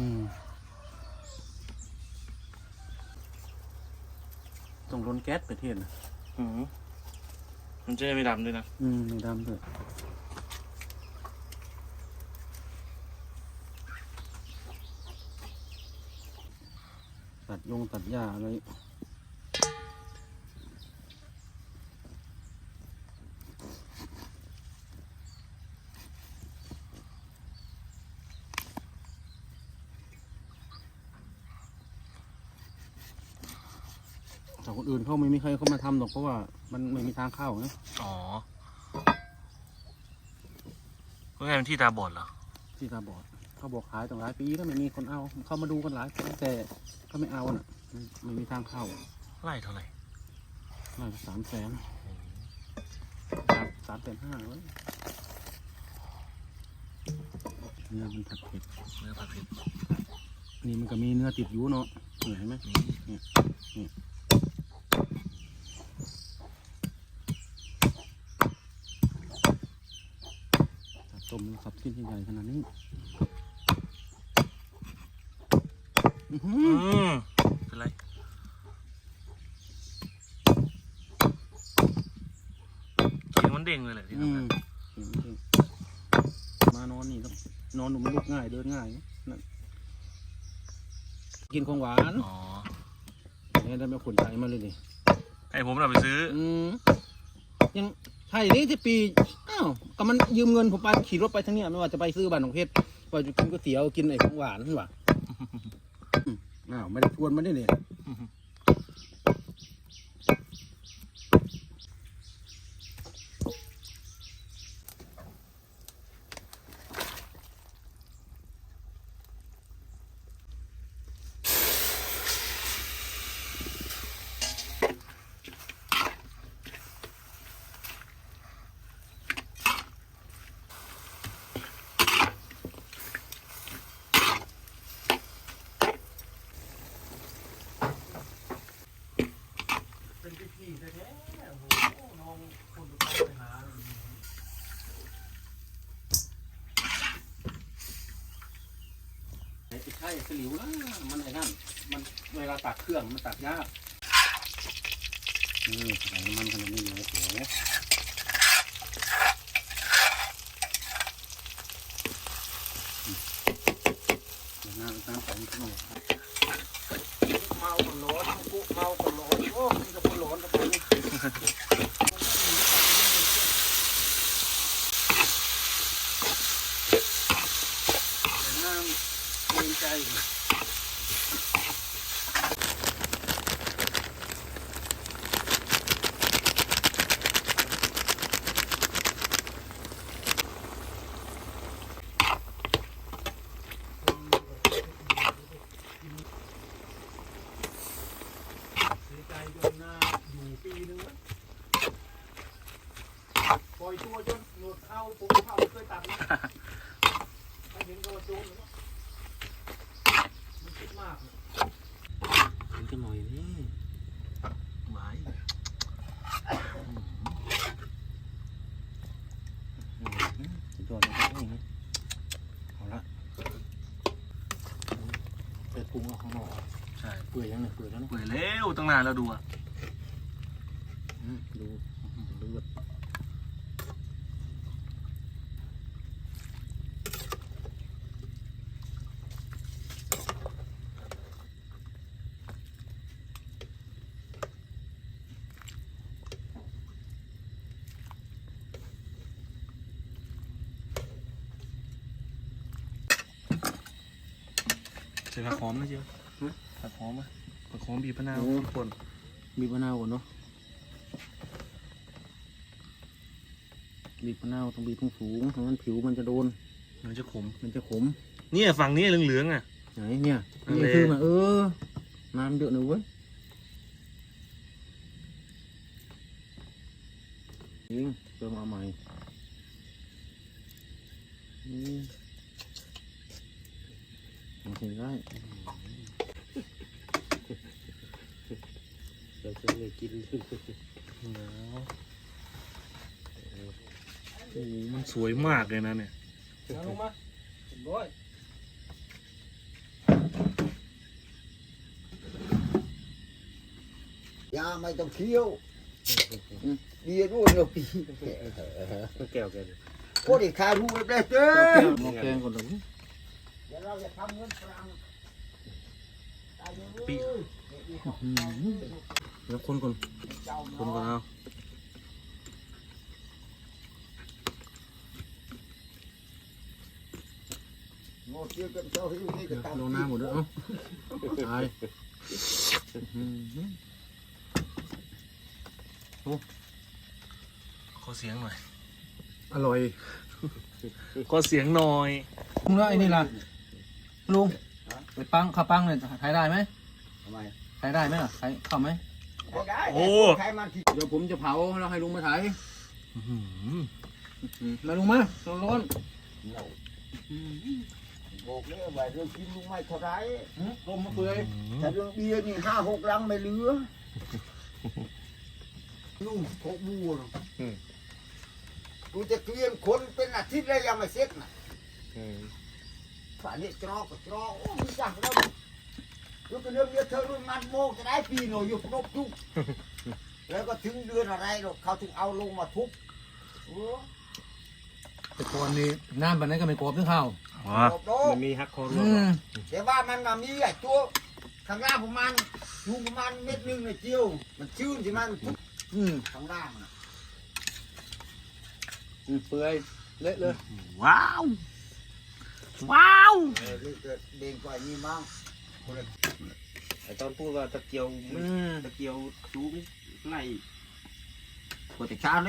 อืมต้องล้นแก๊สไปเทศนะอืมมันจะได้ไม่ดำด้วยนะ อืมไม่ดำด้วยตัดยงตัดหญ้าอะไร แต่คนอื่นเขาไม่มีใครเข้ามาทำหรอกเพราะว่ามันไม่มีทางเข้านะอ๋อก็ไงเป็นที่ตาบอดเหรอ ที่ตาบอดเขาบอกขายตั้งหลายปีแล้วไม่มีคนเอาเขามาดูกันหลายคนแต่เขาไม่เอาน่ะมันไม่มีทางเข้าไล่เท่าไหร่น่าจะสามแสนสามแสนห้าเว้ยเนื้อมันผัดเผ็ดเนื้อผัดเผ็ดนี่มันก็มีเนื้อติดอยู่เนาะเห็นไหมนี่ แต่ต้มสับชิ้นใหญ่ขนาดนี้อื้อหือือมเป็นไรเสียงมันเด้งเลยแหละที่อืทำมงานเห็นไหมมานอนนี่ต้องนอนหนุ่มลุกง่ายเดินง่ายนั่นกินของหวานอ๋อเนี่ยได้ไม่ขนใจมาเลยดิให้ผมเราไปซื้ออืมยัง ใช่นี่ที่ปีอ้าวก็มันยืมเงินผมไปขี่รถไปทั้งเนี้ยไม่ว่าจะไปซื้อบ้านของเพชรว่าจะกินก๋วยเตี๋ยวกินไอ้ของหวานนั่นหว่า อ้าวไม่ได้ชวนมันได้เนี่ยพิธีแท้ๆโอ้โหน้องคนดูเข้าไปหา ไอ้ใช่สลิวนะมันไอ้นั่น มันเวลาตักเครื่องมันตักยากนี่ใส่น้ำมันขนาดนี้เลยเดี๋ยเฉยหน้าตามของข้างนอกเมาคนร้อนกุเมาคนร้อนโอ้มีแต่คนร้อนกับคนแต่หน้า เกรงใจเสียใจจนหน้าอยู่ปีนึงแล้วปล่อยตัวจนหนวดเข้าผมเข้าไม่เคยตัดนะ ไม่เห็นก็ว่าโจนแล้วมันคิด มากเลยเห็นกันหน่อยนี่หวายสุดยอดเลยครับนี่เอาละเปิดปรุงเอาข้างนอกใช่เปื่อยยังเนี่ยเปื่อยแล้วเนาะเปื่อยแล้วตั้งนานแล้วดูอะอืมดูดูแบบ ใส่ผักหอมนะเชียวผักหอมอะผักหอมบีบมะนาวโอ้คนบีบมะนาวก่อนเนาะบีบมะนาวต้องบีบสูงๆไม่งั้นผิวมันจะโดน มันจะขม มันจะขม เนี่ยฝั่งนี้เหลืองๆอะ ไหนเนี่ยนั่นนี่แหละคือมาเออ น้ำเยอะหน่อยเว้ยจริงเติมเอาใหม่ กินได้เราจะเลยกินแล้วโอ้มันสวยมากเลยนะเนี่ยลงมาบอยยาไม่ต้องเคี้ยวเบียร์ด้วยเราปีแก้วแก้วโคตรขารู้เลยเด้อแก้คนละ เดี๋ยวเราจะทำเงินฝรั่งปีเดี๋ยวคนก่อนคนก่อนเอาโง่เชื่อกันเจ้าหิวนี่ก็เดี๋ยวตามลงหน้าหมดด้วยเอ้าตายอื้อหือขอเสียงหน่อย อร่อย ขอเสียงหน่อยลุงแล้วไอ้นี่ล่ะ ลุงไปปังข้าวปังเลยขายได้ไหมทำไมขายได้ไหมล่ะขายเข้าไหมได้โอ้ ใครมันที่เดี๋ยวผมจะเผาแล้วให้ลุงมาถ่ายอื้อหือมาลุงมาร้อนเนาบอกเลยว่าเรื่องกินลุงไม่เท่าไรๆลมมาเปื่อยแต่เรื่องเบียร์นี่ห้าหกลังไม่เหลือลุงโคบัวเนาะกูจะเกลียนคนเป็นอาทิตย์แล้วยังไม่เสร็จนะ อืมฝ่ายนี้จรอกก็จรอกโอ้มีจังแล้วลูกก็เรื่องเยอะเธอรุ่นมันโมกจะได้ปีหน่อยอยู่ครบทุกแล้วก็ถึงเดือนอะไรหรอกเขาถึงเอาลงมาทุบโอ้แต่ก่อนนี้น้ำแบบนั้นก็ไม่กรอบถึงข้าวว้าครบโลกมันมีฮักคอรัวอืมแต่ว่ามันก็มีไอ้ตัวข้างล่างของมันสูงประมาณเม็ดหนึงในเจียว มันชื้นใช่ไหมมันทุบอืมข้างล่างน่ะอืมเปื่อยเละเลยว้าว ว้าวเออนี่ก็เด้งกว่านี้มั้งไอตอนพูดว่าตะเกียวอืมตะเกียวสูงไล่กว่าแต่เช้านี้